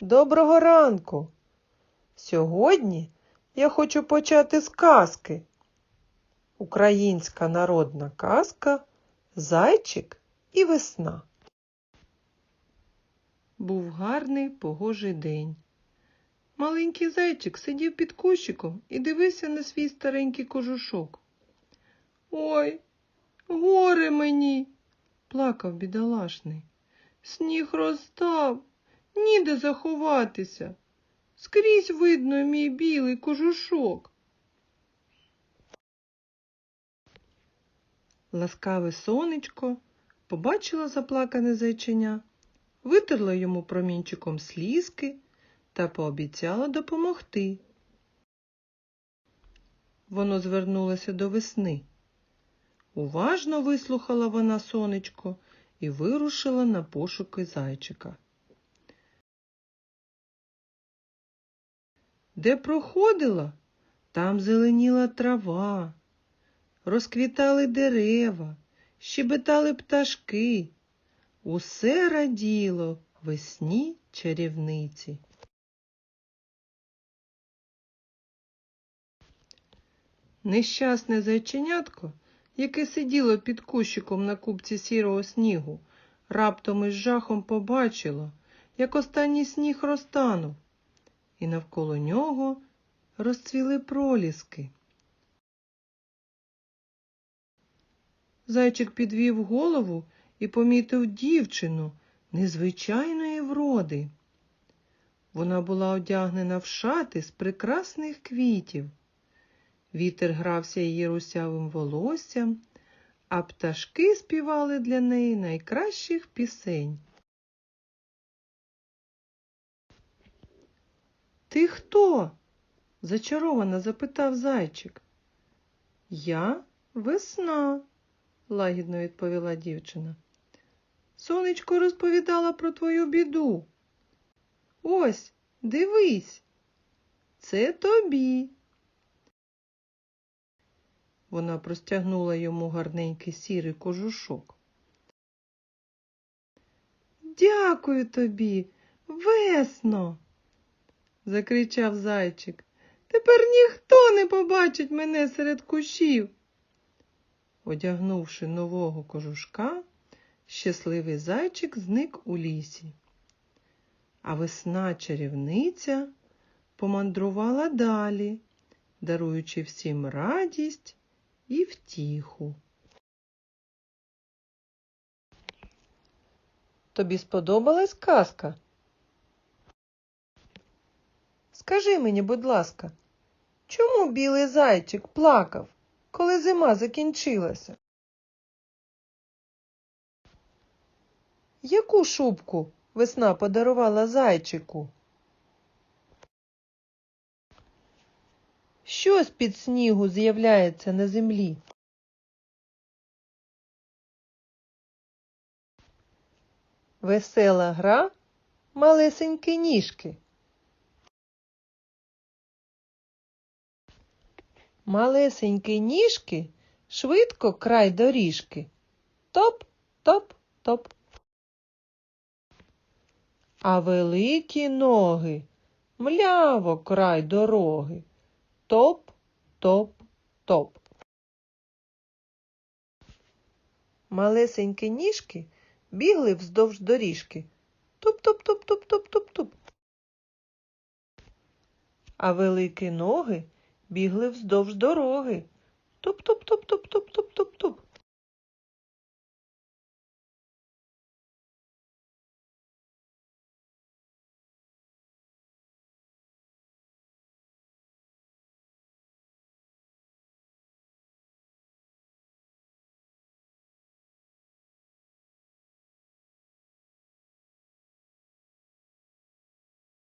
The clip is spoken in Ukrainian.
Доброго ранку. Сьогодні я хочу почати з казки. Українська народна казка Зайчик і весна. Був гарний погожий день. Маленький зайчик сидів під кущиком і дивився на свій старенький кожушок. Ой, горе мені, плакав бідолашний. Сніг розстав, ніде заховатися. Скрізь видно мій білий кожушок. Ласкаве сонечко побачило заплакане зайчиня, витерла йому промінчиком слізки та пообіцяла допомогти. Воно звернулося до весни. Уважно вислухала вона сонечко і вирушила на пошуки зайчика. Де проходила, там зеленіла трава, розквітали дерева, щебетали пташки. Усе раділо весні чарівниці. Нещасне зайченятко, яке сиділо під кущиком на купці сірого снігу, раптом із жахом побачило, як останній сніг розтанув, і навколо нього розцвіли проліски. Зайчик підвів голову і помітив дівчину незвичайної вроди. Вона була одягнена в шати з прекрасних квітів. Вітер грався її русявим волоссям, а пташки співали для неї найкращих пісень. Ти хто? зачаровано запитав зайчик. Я весна, лагідно відповіла дівчина. Сонечко розповідала про твою біду. Ось, дивись, це тобі. Вона простягнула йому гарненький сірий кожушок. Дякую тобі, весно, закричав зайчик. Тепер ніхто не побачить мене серед кущів. Одягнувши нового кожушка, щасливий зайчик зник у лісі. А весна чарівниця помандрувала далі, даруючи всім радість і втіху. Тобі сподобалась казка? Скажи мені, будь ласка, чому білий зайчик плакав, коли зима закінчилася? Яку шубку весна подарувала зайчику? Що з-під снігу з'являється на землі? Весела гра малесенькі ніжки. Малесенькі ніжки швидко край доріжки. Топ, топ, топ. А великі ноги мляво край дороги. Топ, топ, топ. Малесенькі ніжки бігли вздовж доріжки. Туп-туп-туп-туп-туп-туп-туп. А великі ноги бігли вздовж дороги. Туп-туп-туп-туп-туп-туп-туп-туп.